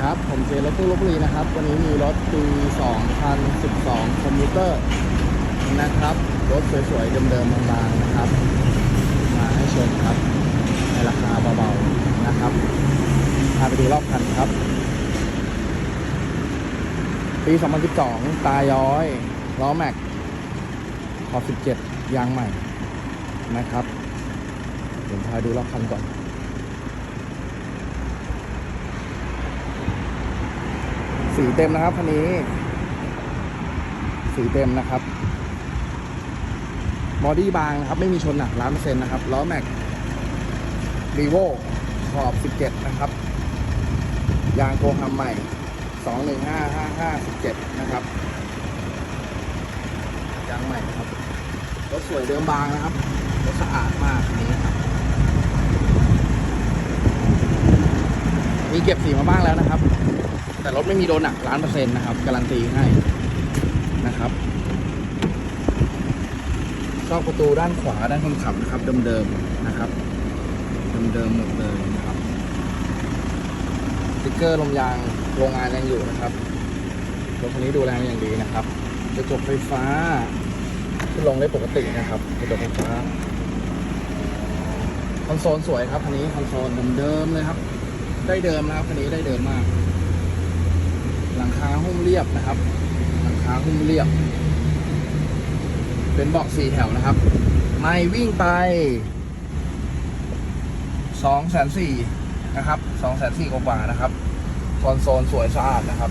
ครับ ผมเจรถตู้ลบบุรีนะครับ วันนี้มีรถปี 2012 คอมพิวเตอร์นะครับ รถสวยๆ เดิมๆบางๆนะครับ มาให้ชมครับ ในราคาเบาๆนะครับ พาไปดูรอบคันครับ ปี 2012 ตาย้อย ล้อแม็กขอบ 17 ยางใหม่นะครับเดี๋ยวพาดูรอบคันก่อน สีเต็มนะครับคันนี้ สีเต็มนะครับบอดี้บางนะครับ ไม่มีชนหนักล้านเปอร์เซ็นต์นะครับล้อแม็กรีโวขอบ 17 นะครับ ยางโกฮัมใหม่ 215557 นะครับ ยางใหม่นะครับ รถสวยเดิมบางนะครับ รถสะอาดมากคันนี้ครับ มีเก็บสีมาบ้างแล้วนะครับ แต่รถไม่มีโดนหนักล้านเปอร์เซ็นต์นะครับ การันตีให้นะครับซอกประตูด้านขวาด้านคนขับนะครับเดิมๆนะครับเดิมๆหมดเลยนะครับสติ๊กเกอร์ลมยางโรงงานยังอยู่นะครับรถคันนี้ดูแลอย่างดีนะครับกระจกไฟฟ้าขึ้นลงได้ปกตินะครับกระจกไฟฟ้าคอนโซลสวยครับคันนี้คอนโซลเดิมๆเลยครับ ได้เดิมนะครับคันนี้ได้เดิมมาก หลังคาหุ้มเรียบนะครับ หลังคาหุ้มเรียบ เป็นเบาะสี่แถวนะครับ ไม่วิ่งไปสองแสนสี่นะครับสองแสนสี่กว่านะครับคอนโซลสวยสะอาดนะครับ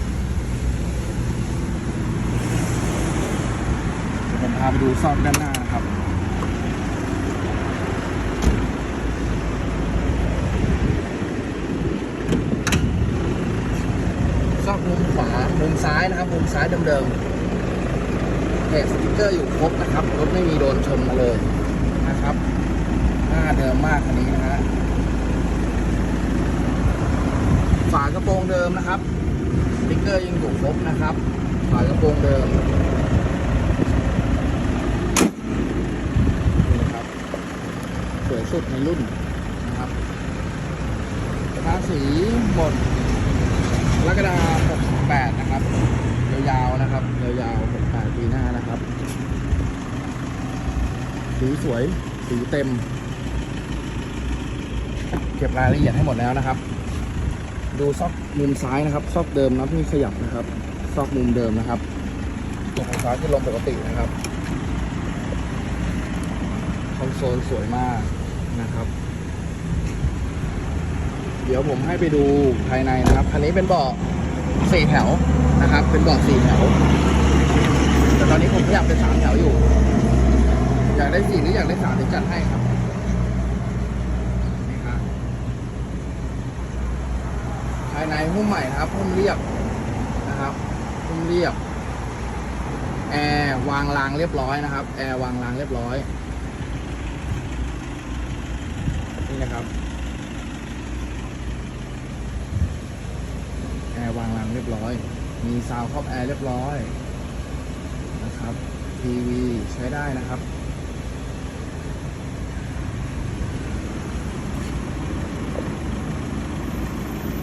เดี๋ยวผมพาไปดูซอกด้านหน้านะครับ ซอกมุมขวา มุม ซ้ายนะครับมุมซ้ายเดิมๆเพจสติ๊กเกอร์อยู่ครบนะครับ รถไม่มีโดนชนมาเลยนะครับหน้าเดิมมากคันนี้นะฮะฝากระโปรงเดิมนะครับสติ๊กเกอร์ยังอยู่ครบนะครับ ฝากระโปรงเดิมนะครับสวยสุดในรุ่นนะครับภาษีหมดกรกฎาคม68 นะครับ ยาวๆ นะครับยาวๆ68ปีหน้านะครับ สีสวยสีเต็ม เก็บรายละเอียดให้หมดแล้วนะครับ ดูซอกมุมซ้ายนะครับ ซอกเดิมนะไม่ขยับนะครับ ซอกมุมเดิมนะครับตัวไฟฟ้าขึ้นลงปกตินะครับคอนโซลสวยมากนะครับ เดี๋ยวผมให้ไปดูภายในนะครับ คันนี้เป็นเบาะ สี่แถวนะครับ เป็นเบาะสี่แถว แต่ตอนนี้ผมอยากเป็นสามแถวอยู่ อยากได้สี่หรืออยากได้สามเดี๋ยวจัดให้ครับนี่ครับภายในหุ้มใหม่นะครับหุ้มเรียบนะครับหุ้มเรียบแอร์วางรางเรียบร้อยนะครับแอร์วางรางเรียบร้อยนี่นะครับ แอร์วาง รียบร้อย มีซาวครอบแอร์เรียบร้อยนะครับทีวีใช้ได้นะครับ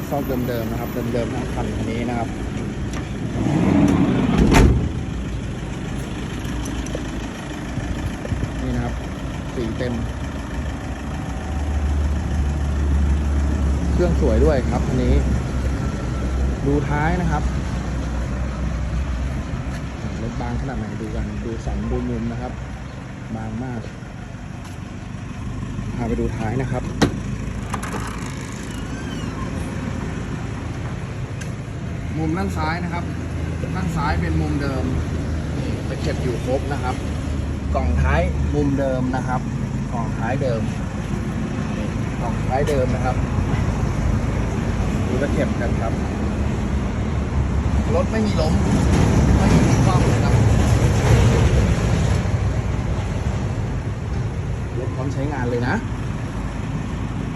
ซอกเดิมๆนะครับ เดิมๆทั้งคันคันนี้นะครับนี่นะครับสีเต็ม เครื่องสวยด้วยครับคันนี้ ดูท้ายนะครับรถบางขนาดไหนดูกันดูสันดูมุมนะครับ บางมากพาไปดูท้ายนะครับมุมด้านซ้ายนะครับ ด้านซ้ายเป็นมุมเดิมนี่ตะเข็บอยู่ครบนะครับ กล่องท้ายมุมเดิมนะครับ กล่องท้ายเดิม กล่องท้ายเดิมนะครับ ดูตะเข็บกันครับ รถไม่มีล้มไม่มีคว่ำเลยครับรถพร้อมใช้งานเลยนะ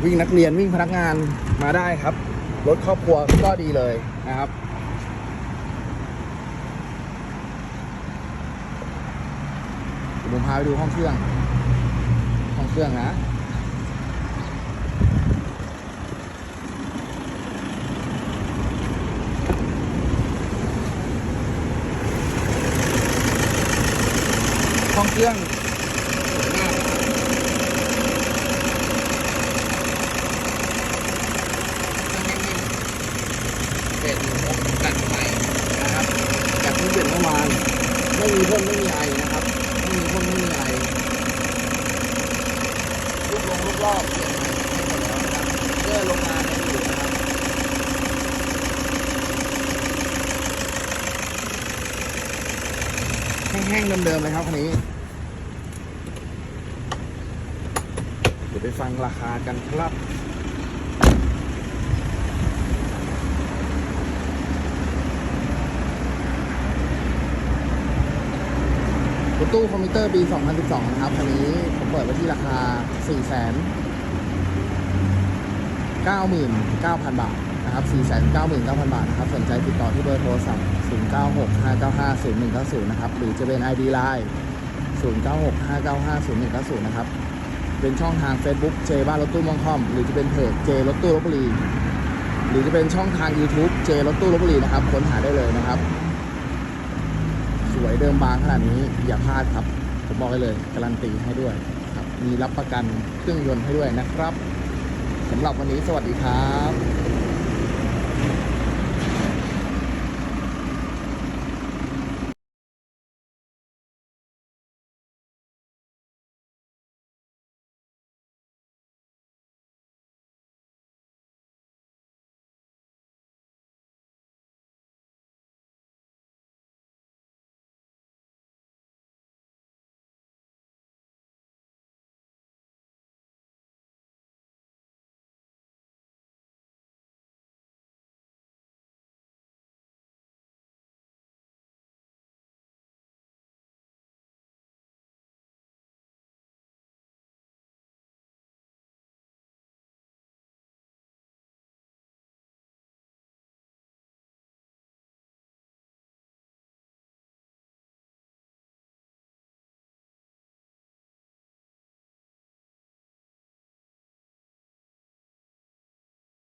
วิ่งนักเรียนวิ่งพนักงานมาได้ครับ รถครอบครัวก็ดีเลยนะครับผมพาไปดูห้องเครื่อง ห้องเครื่องนะ ของเครื่อง แห้งๆเดิมๆเลยครับคันนี้ เดี๋ยวไปฟังราคากันครับรถตู้คอมพิวเตอร์ปี 2012 นะครับ คันนี้ผมเปิดไว้ที่ราคา4 9 9 0 0 0 บาท นะครับ 4 9 9 0 0 0 บาทนะครับ สนใจติดต่อที่เบอร์โทรศัพท์ 096 595 0190 นะครับ หรือจะเป็น ID Line 096 595 0190 นะครับ เป็นช่องทาง Facebook เจบ้านรถตู้มองคอม หรือจะเป็นเพจเจรถตู้ลบบุรี หรือจะเป็นช่องทาง YouTube เจรถตู้ลบบุรีนะครับ ค้นหาได้เลยนะครับ สวยเดิมบางขนาดนี้อย่าพลาดครับ ผมบอกให้เลยการันตีให้ด้วยครับ มีรับประกันเครื่องยนต์ให้ด้วยนะครับสำหรับวันนี้สวัสดีครับ